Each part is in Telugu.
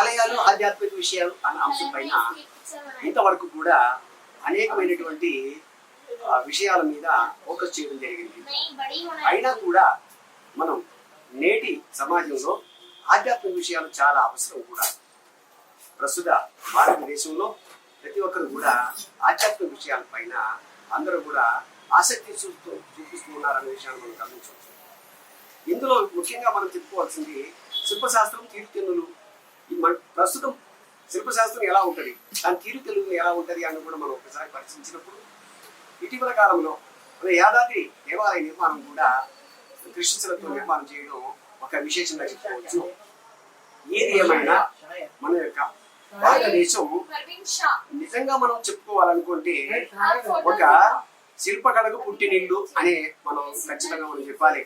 ఆలయాలు ఆధ్యాత్మిక విషయాలు అన్న అంశం పైన ఇంతవరకు కూడా అనేకమైనటువంటి విషయాల మీద ఫోకస్ చేయడం జరిగింది. అయినా కూడా మనం నేటి సమాజంలో ఆధ్యాత్మిక విషయాలు చాలా అవసరం కూడా. ప్రస్తుత భారతదేశంలో ప్రతి ఒక్కరు కూడా ఆధ్యాత్మిక విషయాలపైన అందరూ కూడా ఆసక్తి చూస్తూ చూపిస్తూ ఉన్నారనే విషయాన్ని మనం గమనించవచ్చు. ఇందులో ముఖ్యంగా మనం చెప్పుకోవాల్సింది శిల్పశాస్త్రం తీరుతెన్నులు ప్రస్తుతం శిల్పశాస్త్రం ఎలా ఉంటుంది? దాని తీరుతెన్నులు ఎలా ఉంటుంది అని కూడా మనం ఒకసారి పరిశీలించినప్పుడు ఇటీవల కాలంలో మన యాదాద్రి దేవాలయ నిర్మాణం కూడా కృష్ణశిలతో నిర్మాణం చేయడం ఒక విశేషంగా చెప్పుకోవచ్చు. ఏది ఏమైనా మన యొక్క భారతదేశం నిజంగా మనం చెప్పుకోవాలనుకుంటే ఒక శిల్పకళకు పుట్టినిల్లు అనే మనం ఖచ్చితంగా మనం చెప్పాలి.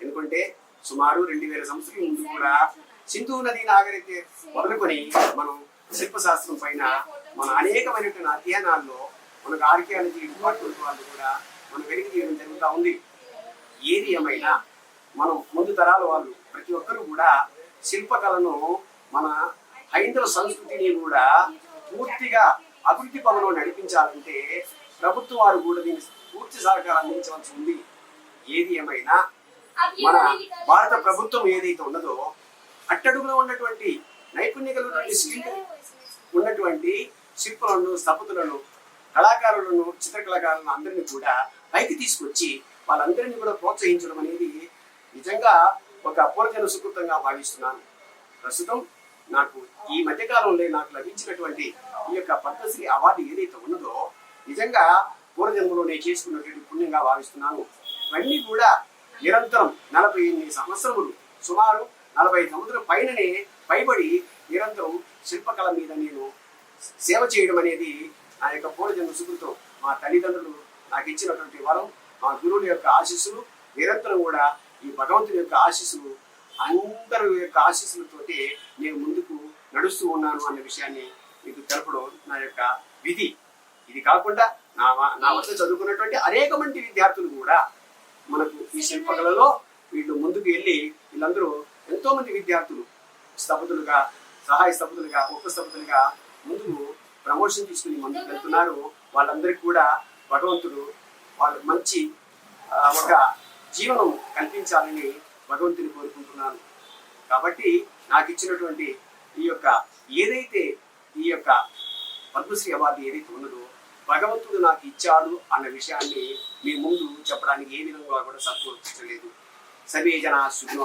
ఎందుకంటే సుమారు రెండు వేల సంవత్సరాల ముందు కూడా సింధు నది నాగరిక మొదలుకొని మనం శిల్పశాస్త్రం పైన మన అనేకమైనటువంటి అధ్యయనాల్లో మనకు ఆర్కియాలజీ డిపార్ట్మెంట్ వాళ్ళు కూడా మనం వెలికి తీయడం జరుగుతూ ఉంది. ఏది ఏమైనా మనం ముందు తరాల వాళ్ళు ప్రతి ఒక్కరూ కూడా శిల్పకళను మన హైందవ సంస్కృతిని కూడా పూర్తిగా అభివృద్ధి పనులు నడిపించాలంటే ప్రభుత్వం వారు కూడా దీన్ని పూర్తి సహకారం అందించవలసి ఉంది. ఏది ఏమైనా మన భారత ప్రభుత్వం ఏదైతే ఉన్నదో అట్టడుగులో ఉన్నటువంటి నైపుణ్య కలిగినటువంటి స్కిల్ ఉన్నటువంటి శిల్పులను స్థపతులను కళాకారులను చిత్రకళాకారులను అందరినీ కూడా పైకి తీసుకొచ్చి వాళ్ళందరినీ కూడా ప్రోత్సహించడం అనేది నిజంగా ఒక పూర్వజన సుకృతంగా భావిస్తున్నాను. ప్రస్తుతం నాకు ఈ మధ్యకాలంలో నాకు లభించినటువంటి ఈ యొక్క పద్మశ్రీ అవార్డు ఏదైతే ఉన్నదో నిజంగా పూర్వజన్మలో నేను చేసుకున్నటువంటి పుణ్యంగా భావిస్తున్నాను. ఇవన్నీ కూడా నిరంతరం నలభై ఎనిమిది సంవత్సరములు సుమారు నలభై సంవత్సరం పైననే పైబడి నిరంతరం శిల్పకళ మీద నేను సేవ చేయడం అనేది నా యొక్క పూర్వజన్మ సుకృతం. మా తల్లిదండ్రులు నాకు ఇచ్చినటువంటి వరం మా గురువుల యొక్క ఆశీస్సులు నిరంతరం కూడా ఈ భగవంతుని యొక్క ఆశీస్సులు అందరి యొక్క ఆశీస్సులతోటి నేను ముందుకు నడుస్తూ ఉన్నాను అన్న విషయాన్ని మీకు తెలపడం నా యొక్క విధి. ఇది కాకుండా నా నా వద్ద చదువుకున్నటువంటి అనేక మంది విద్యార్థులు కూడా మనకు ఈ శిల్పకళలో వీళ్ళు ముందుకు వెళ్ళి వీళ్ళందరూ ఎంతో మంది విద్యార్థులు స్థపతులుగా సహాయ స్థపతులుగా ఉప స్థపతులుగా ముందుకు ప్రమోషన్ తీసుకుని ముందుకు వెళ్తున్నారు. వాళ్ళందరికీ కూడా భగవంతుడు వాళ్ళు మంచి ఒక జీవనం కల్పించాలని భగవంతుని కోరుకుంటున్నాను. కాబట్టి నాకు ఇచ్చినటువంటి ఈ యొక్క ఏదైతే ఈ యొక్క పద్మశ్రీ అవార్డు ఏదైతే ఉన్నదో భగవంతుడు నాకు ఇచ్చాడు అన్న విషయాన్ని మీ ముందు చెప్పడానికి ఏ విధంగా కూడా సంతోషించలేదు సర్వే జన సుఖినో